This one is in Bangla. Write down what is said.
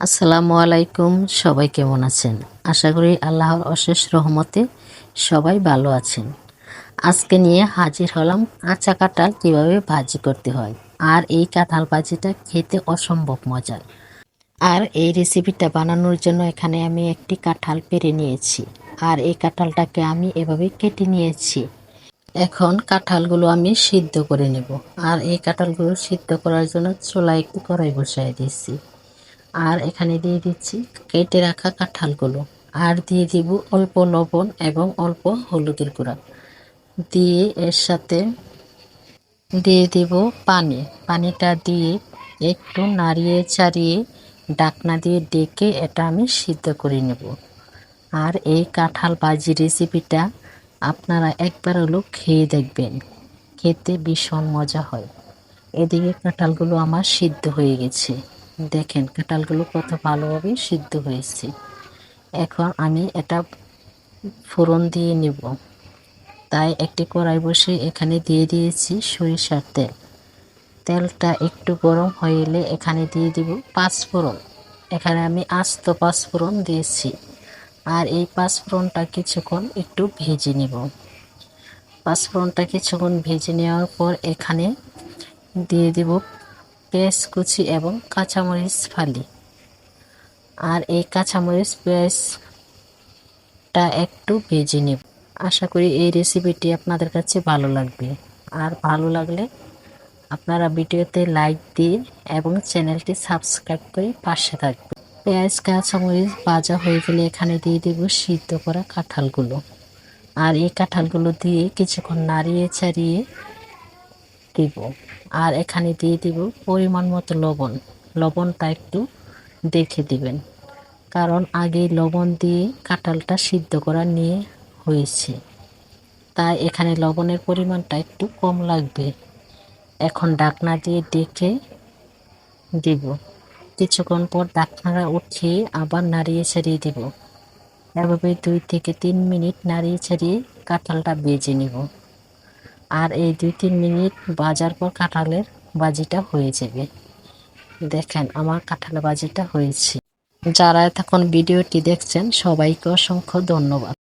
আসসালামু আলাইকুম, সবাই কেমন আছেন? আশা করি আল্লাহর অশেষ রহমতে সবাই ভালো আছেন। আজকে নিয়ে হাজির হলাম কাঁচা কাঁঠাল কীভাবে ভাজি করতে হয় আর এই কাঁঠাল ভাজিটা খেতে অসম্ভব মজার। আর এই রেসিপিটা বানানোর জন্য এখানে আমি একটি কাঁঠাল পেরে নিয়েছি আর এই কাঁঠালটাকে আমি এভাবে কেটে নিয়েছি। এখন কাঁঠালগুলো আমি সিদ্ধ করে নেব। আর এই কাঁঠালগুলো সিদ্ধ করার জন্য চুলায় একটু কড়াই বসাই দিয়েছি। আর এখানে দিয়ে দিচ্ছি কেটে রাখা কাঁঠালগুলো। আর দিয়ে দিব অল্প লবণ এবং অল্প হলুদের গুঁড়া। দিয়ে এর সাথে দিয়ে দিব পানি। পানিটা দিয়ে একটু নাড়িয়ে চাড়িয়ে ডাকনা দিয়ে ডেকে এটা আমি সিদ্ধ করে নেব। আর এই কাঁঠাল বাজি রেসিপিটা আপনারা একবার হলো খেয়ে দেখবেন। খেতে ভীষণ মজা হয়। এদিকে কাঁঠালগুলো আমার সিদ্ধ হয়ে গেছে। দেখেন কাঁঠালগুলো কত ভালোভাবে সিদ্ধ হয়েছে। এখন আমি এটা ফোড়ন দিয়ে নেব। তাই একটি কড়াই বসে এখানে দিয়ে দিয়েছি সরিষার তেল। তেলটা একটু গরম হয়ে এলে এখানে দিয়ে দিব পাঁচফোড়ন। এখানে আমি আস্ত পাঁচফোড়ন দিয়েছি। আর এই পাঁচফোড়নটা কিছুক্ষণ একটু ভেজে নেব। পাঁচফোড়নটা কিছুক্ষণ ভেজে নেওয়ার পর এখানে দিয়ে দেব পেঁয়াজ কুচি এবং কাঁচামরিচ ফালি। আর এই কাঁচামরিচ পেঁয়াজটা একটু ভেজে নেব। আশা করি এই রেসিপিটি আপনাদের কাছে ভালো লাগবে। আর ভালো লাগলে আপনারা ভিডিওতে লাইক দিয়ে এবং চ্যানেলটি সাবস্ক্রাইব করে পাশে থাকবে পেঁয়াজ, কাঁচামরিচ ভাজা হয়ে গেলে এখানে দিয়ে দেব সিদ্ধ করা কাঁঠালগুলো। আর এই কাঁঠালগুলো দিয়ে কিছুক্ষণ নাড়িয়ে ছাড়িয়ে দিব। আর এখানে দিয়ে দিব পরিমাণ মতো লবণ। লবণটা একটু দেখে দিবেন। কারণ আগে লবণ দিয়ে কাঁঠালটা সিদ্ধ করা নিয়ে হয়েছে। তাই এখানে লবণের পরিমাণটা একটু কম লাগবে। এখন ডাকনা দিয়ে ডেকে দিব। কিছুক্ষণ পর ডাকনাটা উঠিয়ে আবার নাড়িয়ে ছাড়িয়ে দিব। এভাবে দুই থেকে তিন মিনিট নাড়িয়ে ছাড়িয়ে কাঁঠালটা বেজে নিব। আর এই দুই তিন মিনিট বাজার পর কাঁঠালের বাজিটা হয়ে যাবে। দেখেন, আমার কাঁঠাল বাজিটা হয়েছে। যারা এতক্ষণ ভিডিওটি দেখছেন, সবাইকে অসংখ্য ধন্যবাদ।